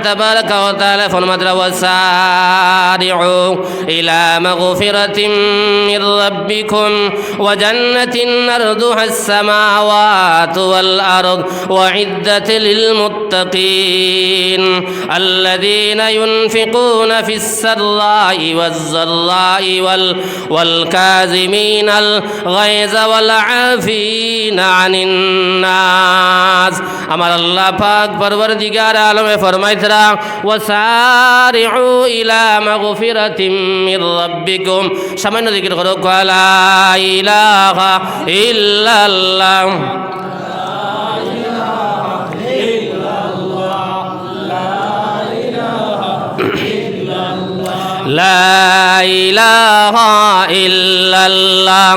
تبارك وتعالى فرمت وسارعوا إلى مغفرة من ربكم وجنة أرضها السماوات والأرض وعدة للمتقين الذين ينفقون في السراء والضراء وال والكاظمين الغيظ والعافين عن الناس আমার আল্লাহ পাক পরবর্তীকার আলমে ফরমাইতরা ওয়াসারিউ ইলা মাগফিরাতিম মির রাব্বিকুম সামান্য জিকির করো লা ইলাহা ইল্লাল্লাহ لا إله إلا الله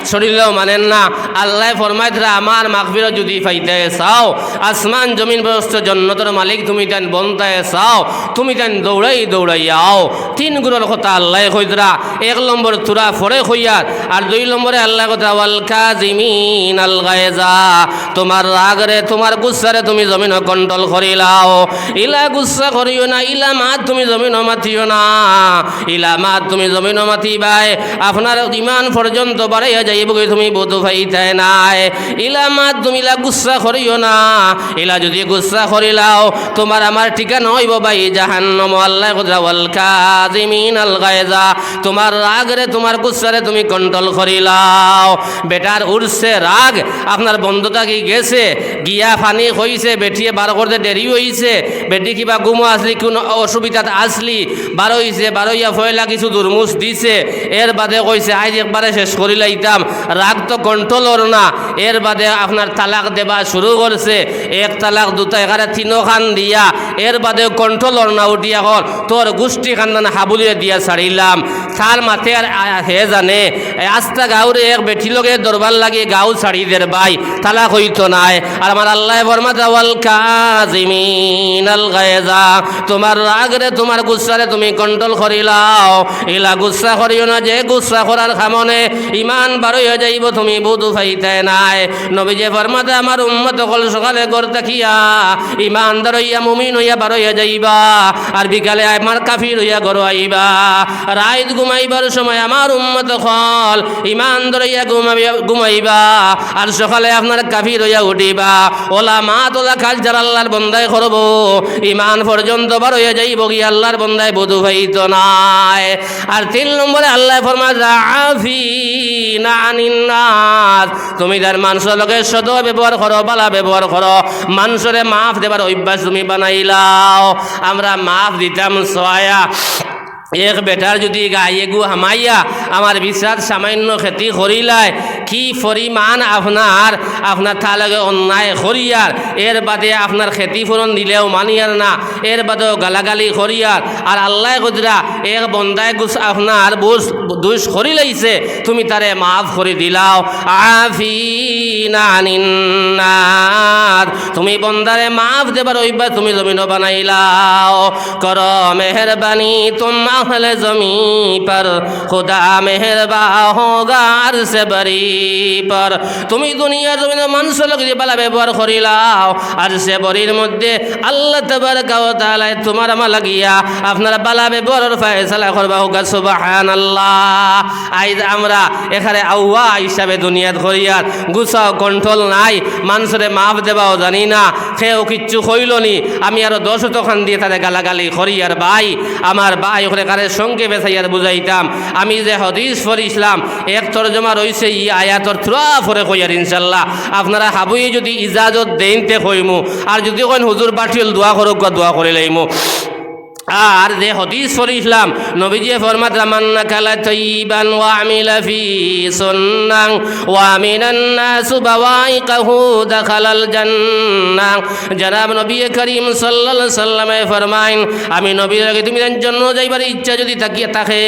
শরীরেও মানেন না। আল্লাহ ফরমাইত রে আমার মাগফির যদি ফাইতে চাও, আসমান জমিন ব্যস্ত জন্নতর মালিক, তুমি তেন বন্তায় চাও, তুমি তেন দৌড়াই দৌড়াই আও। তিন গুণের কথা আল্লাহ কইতরা এক নম্বর তুরা ফরে হইয়ার আর দুই নম্বরে আল্লাহ কথা ওয়াল কাজিমিন আল গায়জা, তোমার রাগরে, তোমার গুসারে তুমি জমিন কন্ট্রোল করিলাও ইলা গুসা করিও না, ইলা মাত তুমি জমিন মাতিও না, ইলা মাত তুমি জমিন মাতিবাই আপনার ইমান পর্যন্ত বাড়াইয়া যাইব তুমি বোধ ভাইতে নাই। ইলা মাত তুমি ইলা গুসা করিও না। ইলা যদি গুসা করিলাও তোমার আমার ঠিকানা হইব ভাই জাহান্নম। আল্লাহ ওয়াল কাজিমিন আল গায়জা। তোমার রাগরে, তোমার গুসারে তুমি কন্ট্রোল করিলাও বেটার উঠছে রাগ, আপনার বন্ধুটা কি গেছে, গিয়া ফানি হইছে, বেটিয়ে বার করতে দেরি হইছে, বেটি কিবা গুমো আসলি, কোন অসুবিধাত আসলি, বার হইছে, বার হইয়া ফয়লা কিছু দুর্মুষ দিছে। এর বাদে কইছে আজ একবারে শেষ করি লাইতাম রাগ তো কন্ট্রোলর না। এর বাদে আপনার তালাক দেবা শুরু করছে। এক তালাক, দুটা এখানে তিনো খান দিয়া। এর বাদে কন্ট্রোলর না, উঠিয়া কর। তোর গোষ্ঠী খান্দান হাবুলিয়ে দিয়া ছাড়িলাম। তার মাথে আর হে জানে, আস্তা গাউরে এক বেটি লগে দরবার লাগে গাউ ছাড়ি দের ভাই। তালাক হইতো নাই। আর আমার আল্লাহ বর্মা দাওয়াল কাজিমিন তোমার রাগরে তোমার গুসারে তুমি কন্ট্রোল করিলাও। ইলা গুসা করিও না যে, গুসা করার খামনে। ইমান যাইব তুমি বুধু ফাইতে নাই। নবী যে ফরমাতে আমার উম্মত কল সকালে ইমানদার হইয়া মুমিন হইয়া হইয়া যাইবা আর বিকালে আমার কাফির হইয়া আইবা। ঘুমাইবার সময় আমার উম্মত ইমানদার হইয়া ঘুমাইবা ঘুমাইবা, আর সকালে আপনার কাফির হইয়া উঠিবা। ওলা মা তোলা কাজ যারা আল্লাহর বন্দায় করব ইমান পর্যন্ত বার হইয়া যাইব গিয়ে আল্লাহর বন্দায় বধু ভাইত নাই। আর তিন নম্বরে আল্লাহ ফরমা রাফি তুমি তার মানুষের লগে সদ ব্যবহার করো, বালা ব্যবহার করো, মানুষের মাফ দেবার অভ্যাস তুমি বানাইলাও। আমরা মাফ দিতাম, সয়া। এক বেটার যদি গায়ে গু হামাইয়া, আমার বিশ্বাস সামান্য খেতি করিলায় কি পরিমাণ আপনার আপনার তালগে অন্যায় করিয়ার এর বাদে আপনার খেতি ফলন দিলেও মানিয়ার না এর বাদেও গালাগালি করিয়ার আর আল্লাহ গুজরা এক বন্দায় গুছ আপনার বুস দুষ করি লাইছে তুমি তারে মাফ করে দিলাও। আফি নানিন্নার তুমি বন্দারে মাফ দেবার অভ্যাস তুমি জমিন বানাইলাও। কর মেহরবানি তুম আহলে জমি পর খুদা মেহরবা হোগার সে বরি পর তুমি দুনিয়ার জমিন মানুষের লোক যে বালা ব্যবহার করিলাও আর সে বরির মধ্যে আল্লাহ তবর কাওতালায় তোমার আমা লাগিয়া আপনার বালা ব্যবহারের ফয়সালা করবা হোগা সুবাহান আল্লাহ আইজ আমরা এখানে আউয়া হিসাবে দুনিয়াত করিয়ার গুছাও কন্ট্রোল নাই মানুষরে মাফ দেবাও জানি না সেও কিচ্ছু হইল নি আমি আরও দশ তখন দিয়ে তাদের গালাগালি করিয়ার ভাই আমার ভাই ওখানে কারে সঙ্গে বেসাইয়ার বুঝাইতাম। আমি যে হদিস ইসলাম এক তরজমা রয়েছে ই আয়াতর থ্রুয়া ফরে কইয়ার ইনশাল্লাহ আপনারা হাবুই যদি ইজাজত দেইনতে কইমু আর যদি কইন, হুজুর বাঠিল দোয়া করুক দোয়া করে লাইমু। আর যে হদিস পড়িছিলাম নবীজি ফরমাত, রামান্না কালা তৈবান ওয়া আমিলা ফি সুন্নাং ওয়া মিনান নাসু বাওয়াইকাহু দাখালাল জান্নাহ। জনাব নবী করিম সাল্লাল্লাহু সাল্লামে ফরমাইন, আমি নবীর আগে তুমি জন্য যাইবার ইচ্ছা যদি তাকিয়ে থাকে,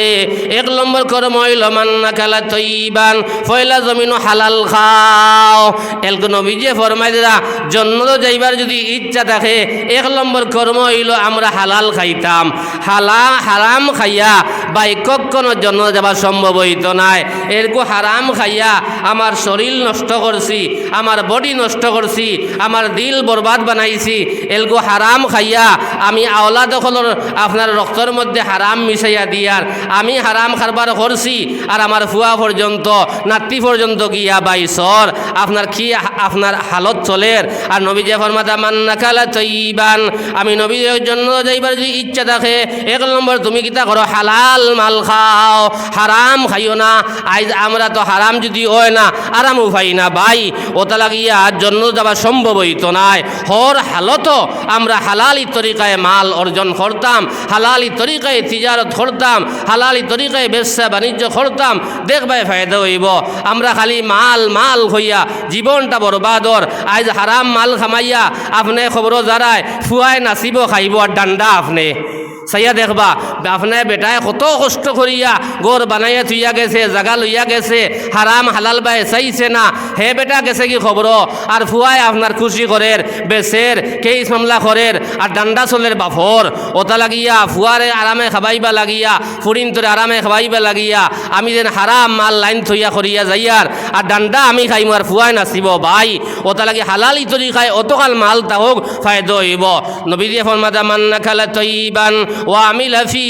এক নম্বর কর্ম হইল মান্না কালা তৈবান, ফয়লা জমিন হালাল খাও। এলক নবীজি ফরমাই দিলা জন্য যাইবার যদি ইচ্ছা থাকে, এক নম্বর কর্ম হইল আমরা হালাল খাইতাম। হালা হারাম খাইয়া বা কখনো জন্য যাওয়া সম্ভব হইত নাই। এরকম হারাম খাইয়া আমার শরীর নষ্ট করছি, আমার বডি নষ্ট করছি, আমার দিল বরবাদ বানাইছি এলগো হারাম খাইয়া আমি আওলা দখলর আপনার রক্তর মধ্যে হারাম মিশাইয়া দিয়ার, আমি হারাম খারবার করছি, আর আমার ফুয়া পর্যন্ত, নাতি পর্যন্ত গিয়া বাইসর আপনার কি আপনার হালত চলের আর নবী যে ফরমাতা মান্না কালা তৈবান আমি নবীর জন্য যাইবার যদি ইচ্ছা থাকে, এক নম্বর তুমি কিতা করো, হালাল মাল খাও। হারাম খাইও না। আজ আমরা তো হারাম যদি হয় না, আরাম উপাই না ভাই। ওটা লাগিয়া জন্য যাওয়া সম্ভব হইতো নাই। হর হালত আমরা হালালি তরিকায় মাল অর্জন করতাম, হালালি তরিকায় তিজারত করতাম, হালালি তরিকায় ব্যবসা বাণিজ্য করতাম, দেখবাই ফায়দা হইব। আমরা খালি মাল মাল হইয়া জীবনটা বরবাদর আজ হারাম মাল খামাইয়া আপনি খবর জারায় ফুয়ায় নাচিব খাইব আর ডান্ডা আপনি। সাইয়া দেখবা আপনার বেটায় কত কষ্ট করিয়া গোর বানাইয়া থুইয়া গেছে, জাগা লইয়া গেছে, হারাম হালাল বাই চাইছে না, হে বেটা গেছে কি খবর? আর ফুয়ায় আপনার খুশি করের বেসের কেইস মামলা করের, আর ডান্ডা চলের বাফর ওটা লাগিয়া ফুয়ারে আরামে খাবাইবা লাগিয়া ফুরিন তোরে আরামে খাবাইবা লাগিয়া, আমি যেন হারাম মাল লাইন থইয়া করিয়া যাইয়ার আর ডান্ডা আমি খাইম আর ফুয়ায় নাচিব ভাই ওটা লাগি হালালি তরি খাই অতকাল মাল তাহক ফায়দ হইব। নবী দিয়ে ফরমাদা মান্না খালা তৈবান ও আমি লাফি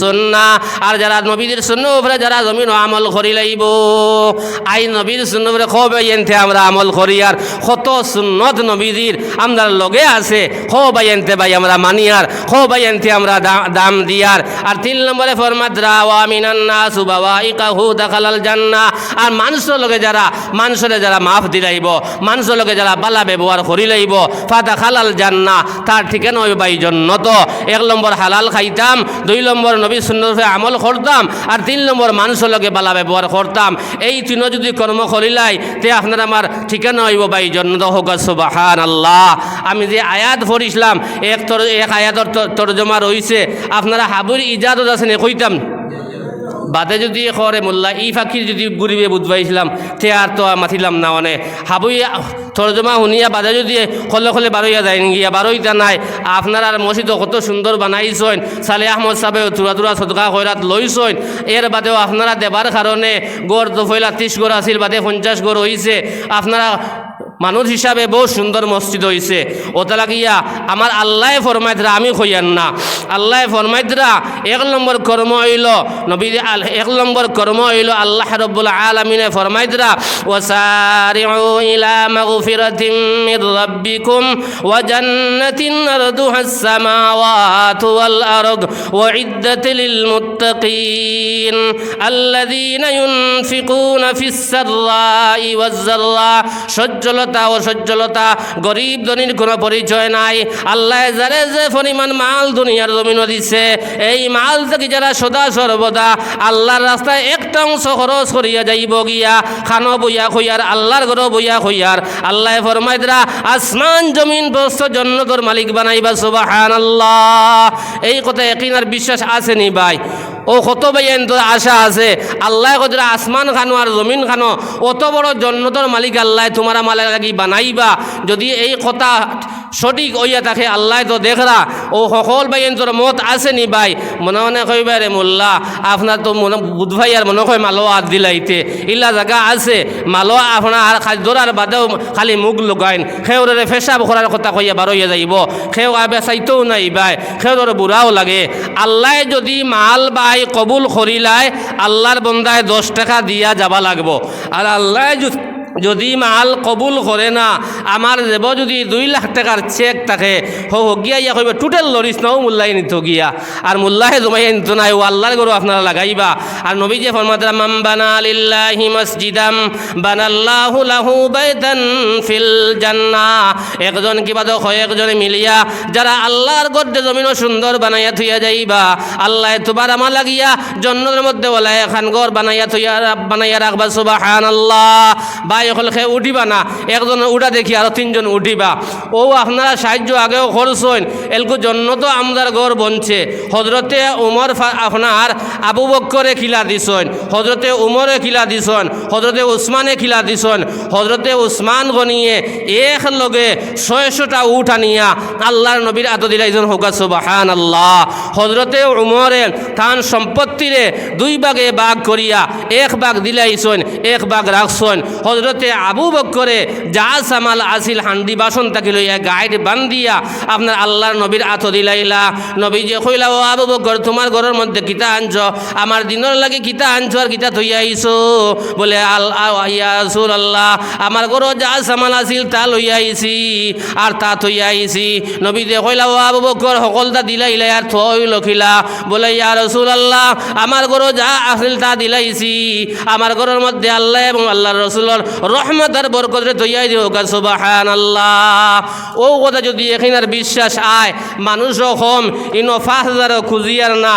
সন্না। আর যারা নবীদের শূন্য উপরে, যারা জমিন আমল করি লাইব। আই নবীর শূন্য উপরে খবে এনতে আমরা আমল করি, আর কত সুন্নত নবীদের আমরা লগে আছে খো বাই এনতে ভাই আমরা মানি, আর খো বাই এনতে আমরা দাম দিয়ার আর তিন নম্বরে ফরমাদ্রা, ওয়া মিনান্না সুবাবা ইকাহু দাখালাল জান্না আর মানুষের লগে যারা, মানুষের যারা মাফ দিলাইব মানুষের লগে যারা বালা ব্যবহার করি লাইব ফাদা খালাল জান্না তার ঠিকানা হইব ভাই জন্নত। এক নম্বর হালাল খাইতাম, দুই নম্বর নবী সুন্দর আমল করতাম, আর তিন নম্বর মানুষের লগে বালা ব্যবহার করতাম। এই তিন যদি কর্ম করিলাই, তে আপনার আমার ঠিকানা হইব ভাই জন্নত হোক সুবাহান আল্লাহ আমি যে আয়াত পড়িছিলাম, এক তর এক আয়াতর তর- তর্জমা রয়েছে আপনারা হাবুর ইজাদত আছেন কইতাম? বাদে যদি করে মোল্লা, ই ফাঁকির যদি গুরিবে বুধবাইছিলাম তে আর তো মাতিলাম না মানে হাবুই তর্জমা শুনিয়া বাদে যদি খলে খলে বারোইয়া যায় গিয়া বারোইটা নাই, আপনার আর মসজিদ কত সুন্দর বানাইছেন, সালে আহমদ সাহেব তুরা তুরা সদকা কইরাত লইছেন, এর বাদেও আপনারা দেবার কারণে গড় তো ফইলা ত্রিশ গড় আছিল, বাদে পঞ্চাশ গড় হইছে, আপনারা মানুষ হিসাবে বহু সুন্দর মসজিদ হইছে ওটা লাগিয়া আমার আল্লাহ ফরমাইতরা আমি কইয়ান না আল্লাহ ফরমাইতরা এক নম্বর কর্ম হইল নবী আল- এক নম্বর কর্ম হইল আল্লাহ রব্বুল আলমিনে ফরমাইতরা ওসারিউ ইলা মাগফিরাতিম মির রাব্বিকুম ওয়া জান্নাতিন আরদুহা السماوات والأرض وعدة للمتقين الذين ينفقون في السراء والضراء সজ্জলতা ও সজ্জলতা, গরিব ধনীর কোনো পরিচয় নাই। আল্লাহ যারে যে পরিমাণ মাল দুনিয়ার জমিন দিছে। এই মাল থেকে যারা সদা সর্বদা আল্লাহর রাস্তায় একটা অংশ খরচ করিয়া যাইব গিয়া, খানো বইয়া খইয়ার, আল্লাহর ঘর বইয়া খইয়ার। আল্লাহ ফরমাইদরা আসমান জমিন প্রস্ত জন্নতর মালিক বানাইবা সুবাহান আল্লাহ এই কথা একিনার বিশ্বাস আছে নি ভাই? ও কত বাইন তোর আশা আছে। আল্লাহ কতরা আসমান খানো আর জমিন খানো। অত বড় জন্নতর মালিক আল্লাহ, তোমার মালের লাগি বানাইবা। যদি এই কথা সঠিক হইয়া থাকে, আল্লাহ তো দেখরা। ও সকল বাইন তোর মত আছে নি ভাই? মনে মনে কইবা রে মোল্লা, আপনার তো মনে বুধ ভাই আর মনে হয় মালো হাত দিলাইতে। ইলা জায়গা আছে মালো আপনার আর খাদ্যর আর বাদেও খালি মুখ লগাইন সেউরে ফেসাব করার কথা কইয়া বারইয়া যাইব। সেও আবে চাইতেও নাই ভাই সেউর বুড়াও লাগে। আল্লাহ যদি মাল বাই কবুল করিলায় আল্লাহর বন্দায় দশ টাকা দিয়া যাবা লাগবো। আর আল্লাহ যদি মাল কবুল করে না, আমার দেব যদি দুই লাখ টাকার চেক থাকে, হো গিয়া ইয়া কইবে, টোটাল লরিস নাও মোল্লাই নিত গিয়া। আর মোল্লাহে জমাইয়া নিত নাই ও আল্লাহর গরু আপনারা লাগাইবা। আর নবী যে ফরমাতা মাম বানা লিল্লাহি মসজিদাম, বানাল্লাহু লাহু বাইতান ফিল জান্নাহ একজন কিবা হয়, একজনে মিলিয়া, যারা আল্লাহর গদ্দে জমিনও সুন্দর বানাইয়া থইয়া যাইবা। আল্লাহ তোমার আমার লাগিয়া জন্মের মধ্যে বলে এখান ঘর বানাইয়া থইয়া বানাইয়া রাখবা সুবাহান আল্লাহ বা এখন খে উঠিবা না, একজন উঠা দেখি আরও তিনজন উঠিবা। ও আপনারা সাহায্য আগেও করছেন এলকু জন্য তো আমদার ঘর বনছে। হজরতে উমর আপনার আবু বক্করে খিলা দিছন হজরতে উমরে খিলা দিছন হজরতে উসমানে খিলা দিছন হজরতে উসমান গনিয়ে এক লগে ছয়শটা উঠ আনিয়া আল্লাহর নবীর আত দিলাইজন হোকা সুবাহান আল্লাহ হজরতে উমরে থান সম্পত্তিরে দুই ভাগে বাঘ করিয়া এক বাঘ দিলাইছন এক বাঘ রাখছন হজরতে আবু বক্করে যা সামাল আসিল হান্ডি বাসন তাকে লইয়া গাইড বান্দিয়া আপনার আল্লাহর নবীর আত দিলাইলা। নবী যে কইলা ও আবু বক্কর, তোমার ঘরের মধ্যে কিতা আনছ? আমার দিনের লাগে কিতা আনছ আর কিতা থইয়া আইছো? বলে, আল সুর আল্লাহ আমার ঘরও যা সামাল আছিল তা লইয়া আইছি আর তা থইয়া আইছি। নবী যে কইলা ও আবু বক্কর, সকলটা দিলাইলা আর থই লখিলা। বলে, ইয়া রসুল আল্লাহ আমার ঘরও যা আছিল তা দিলাইছি। আমার ঘরের মধ্যে আল্লাহ এবং আল্লাহর রসুলের রহমত আর বরকতরে তৈয়াই দিও সুবাহান আল্লাহ ও কথা যদি এখানের বিশ্বাস আয় মানুষও কম ইনো পাঁচ হাজারও খুঁজিয়ার না,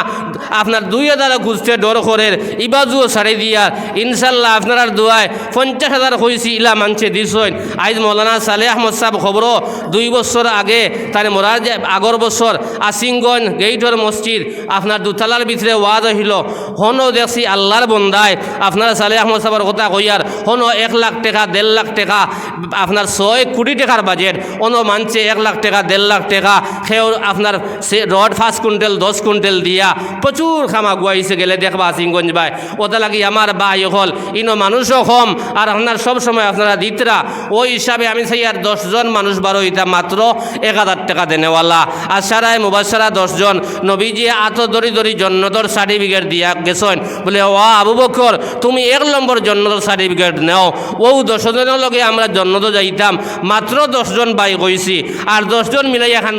আপনার দুই হাজারও খুঁজতে ডর করের, ইবাজুও ছাড়ি দিয়ার, ইনশাল্লাহ আপনার দোয়ায় পঞ্চাশ হাজার হয়েছি ইলা মানছে দিছইন। আইজ মৌলানা সালে আহমদ সাহেব খবর দুই বছর আগে, তার মরার আগর বছর আসিংগঞ্জ গেইটর মসজিদ আপনার দুতলার ভিতরে ওয়াজ হইল। হনও দেখছি আল্লাহর বন্দায় আপনার সালে আহমদ সাহেবের কথা কইয়ার, হনও এক লাখ টাকা, দেড় লাখ টাকা, আপনার ছয় কোটি টাকার বাজেট অন্য মানছে এক লাখ টাকা, দেড় লাখ টাকা, সেও আপনার সে রড পাঁচ কুইন্টাল, দশ কুইন্টাল দিয়া প্রচুর খামা গুয়াইছে গেলে দেখবা সিংগঞ্জ ভাই। ওটা লাগি আমার বাই হল, ইনো মানুষও কম, আর আপনার সব সময় আপনারা দিতরা। ওই হিসাবে আমি সেই আর দশজন মানুষ বারো ইটা মাত্র এক হাজার টাকা দেনেওয়ালা। আর সারায় মুবাসারা দশজন নবীজি আত দরি দরি জন্নতর সার্টিফিকেট দিয়া গেছেন। বলে ও আবু বকর, তুমি এক নম্বর জন্নতর সার্টিফিকেট নেও। ও দশজনের লগে আমরা জন্মত যাইতাম। মাত্র দশজন বাই কইছি। আর দশজন মিলাই এখন